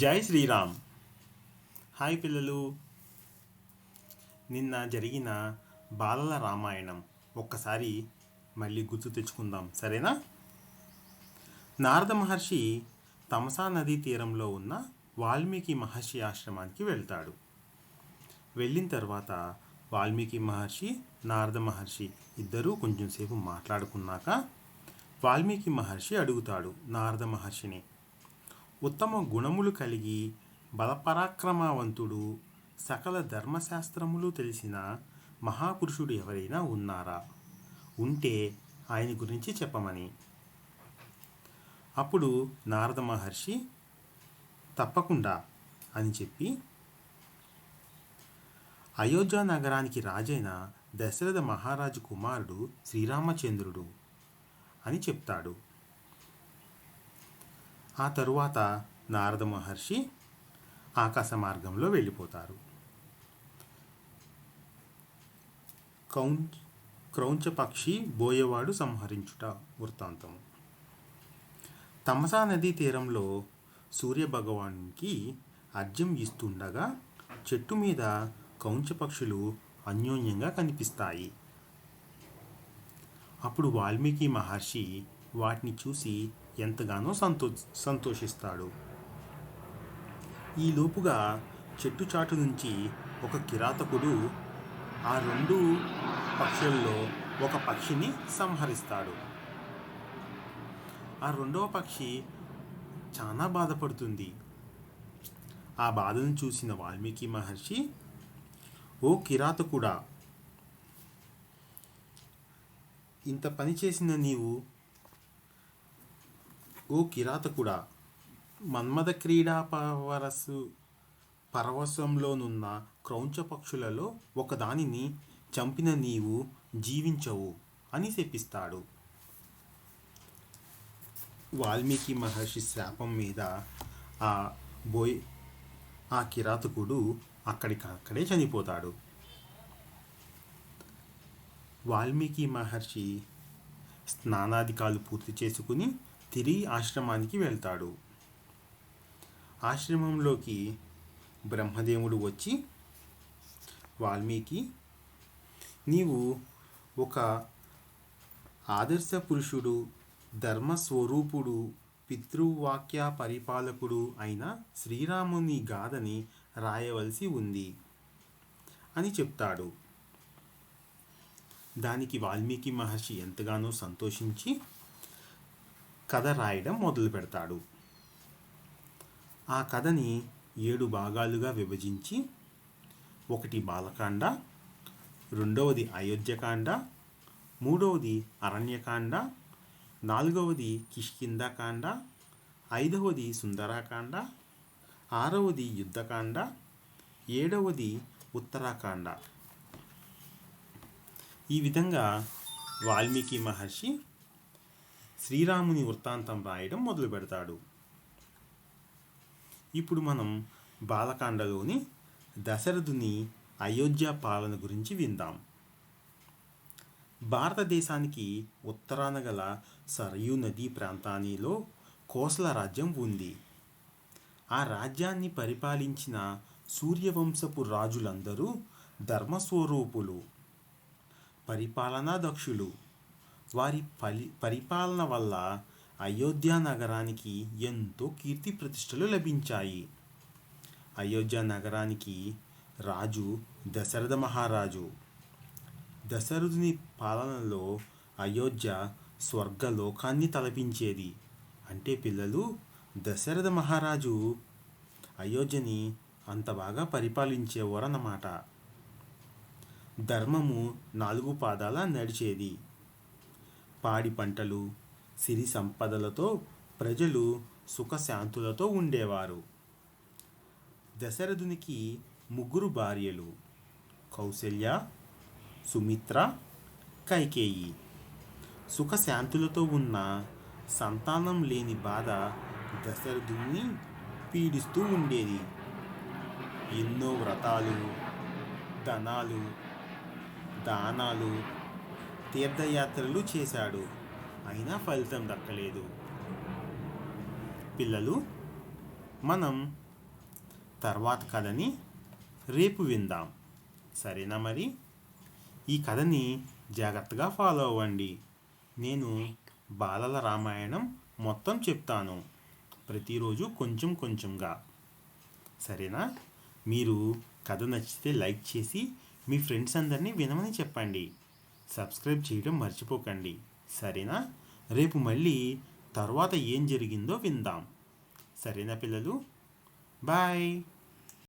జై శ్రీరామ్. హాయ్ పిల్లలు. నిన్న జరిగిన బాలల రామాయణం ఒక్కసారి మళ్ళీ గుర్తు తెచ్చుకుందాం. సరేనా? నారద మహర్షి తమసా నదీ తీరంలో ఉన్న వాల్మీకి మహర్షి ఆశ్రమానికి వెళ్తాడు. వెళ్ళిన తర్వాత వాల్మీకి మహర్షి నారద మహర్షి ఇద్దరూ కొంచెంసేపు మాట్లాడుకున్నాక వాల్మీకి మహర్షి అడుగుతాడు నారద మహర్షిని. ఉత్తమ గుణములు కలిగి బలపరాక్రమవంతుడు సకల ధర్మశాస్త్రములు తెలిసిన మహాపురుషుడు ఎవరైనా ఉన్నారా? ఉంటే ఆయన గురించి చెప్పమని. అప్పుడు నారద మహర్షి తప్పకుండా అని చెప్పి అయోధ్య నగరానికి రాజైన దశరథ మహారాజు కుమారుడు శ్రీరామచంద్రుడు అని చెప్తాడు. ఆ తరువాత నారద మహర్షి ఆకాశ మార్గంలో వెళ్ళిపోతారు. కౌంచ క్రౌంచ పక్షి బోయవాడు సంహరించుట వృత్తాంతం తమసా నదీ తీరంలో సూర్య భగవానికి ఇస్తుండగా చెట్టు మీద కౌంచ పక్షులు అన్యోన్యంగా కనిపిస్తాయి. అప్పుడు వాల్మీకి మహర్షి వాటిని చూసి ఎంతగానో సంతో సంతోషిస్తాడు. ఈ లోపుగా చెట్టు చాటు నుంచి ఒక కిరాతకుడు ఆ రెండు పక్షుల్లో ఒక పక్షిని సంహరిస్తాడు. ఆ రెండవ పక్షి చాలా బాధపడుతుంది. ఆ బాధను చూసిన వాల్మీకి మహర్షి ఓ కిరాతకుడా ఇంత పని చేసిన నీవు ఓ కిరాతకుడా మన్మథ క్రీడా పరవరసు పరవశంలోనున్న క్రౌంచ పక్షులలో ఒకదానిని చంపిన నీవు జీవించవు అని శపిస్తాడు. వాల్మీకి మహర్షి శాపం మీద ఆ బోయ్ ఆ కిరాతకుడు అక్కడికక్కడే చనిపోతాడు. వాల్మీకి మహర్షి స్నానాధికాలు పూర్తి చేసుకుని తిరిగి ఆశ్రమానికి వెళ్తాడు. ఆశ్రమంలోకి బ్రహ్మదేవుడు వచ్చి వాల్మీకి నీవు ఒక ఆదర్శ పురుషుడు ధర్మస్వరూపుడు పితృవాక్య పరిపాలకుడు అయిన శ్రీరాముని గాథని రాయవలసి ఉంది అని చెప్తాడు. దానికి వాల్మీకి మహర్షి ఎంతగానో సంతోషించి కథ రాయడం మొదలు పెడతాడు ఆ కథని ఏడు భాగాలుగా విభజించి ఒకటి బాలకాండ రెండవది అయోధ్యకాండ మూడవది అరణ్యకాండ నాలుగవది కిష్కిందాకాండ ఐదవది సుందరాకాండ ఆరవది యుద్ధకాండ ఏడవది ఉత్తరాకాండ. ఈ విధంగా వాల్మీకి మహర్షి శ్రీరాముని వృత్తాంతం రాయడం మొదలు పెడతాడు. ఇప్పుడు మనం బాలకాండలోని దశరథుని అయోధ్య పాలన గురించి విందాం. భారతదేశానికి ఉత్తరాన గల సరయూ నదీ ప్రాంతానిలో కోసల రాజ్యం ఉంది. ఆ రాజ్యాన్ని పరిపాలించిన సూర్యవంశపు రాజులందరూ ధర్మస్వరూపులు పరిపాలనా దక్షులు వారి పలి పరిపాలన వల్ల అయోధ్య నగరానికి ఎంతో కీర్తి ప్రతిష్టలు లభించాయి. అయోధ్య నగరానికి రాజు దశరథ మహారాజు. దశరథుని పాలనలో అయోధ్య స్వర్గలోకాన్ని తలపించేది. అంటే పిల్లలు దశరథ మహారాజు అయోధ్యని అంత బాగా పరిపాలించేవారన్నమాట. ధర్మము నాలుగు పాదాల నడిచేది. పాడి పంటలు సిరి సంపదలతో ప్రజలు సుఖశాంతులతో ఉండేవారు. దశరథునికి ముగ్గురు భార్యలు కౌశల్య సుమిత్ర కైకేయి. సుఖశాంతులతో ఉన్న సంతానం లేని బాధ దశరథుని పీడిస్తూ ఉండేది. ఎన్నో వ్రతాలు ధనాలు దానాలు తీర్థయాత్రలు చేశాడు. అయినా ఫలితం దక్కలేదు. పిల్లలు మనం తర్వాత కథని రేపు విందాం. సరేనా మరి? ఈ కథని జాగ్రత్తగా ఫాలో అవ్వండి. నేను బాలల రామాయణం మొత్తం చెప్తాను. ప్రతిరోజు కొంచెం కొంచెంగా. సరేనా? మీరు కథ నచ్చితే లైక్ చేసి మీ ఫ్రెండ్స్ అందరినీ వినమని చెప్పండి. సబ్స్క్రైబ్ చేయడం మర్చిపోకండి. సరేనా? రేపు మళ్ళీ తర్వాత ఏం జరిగిందో విందాం. సరేనా పిల్లలు? బాయ్.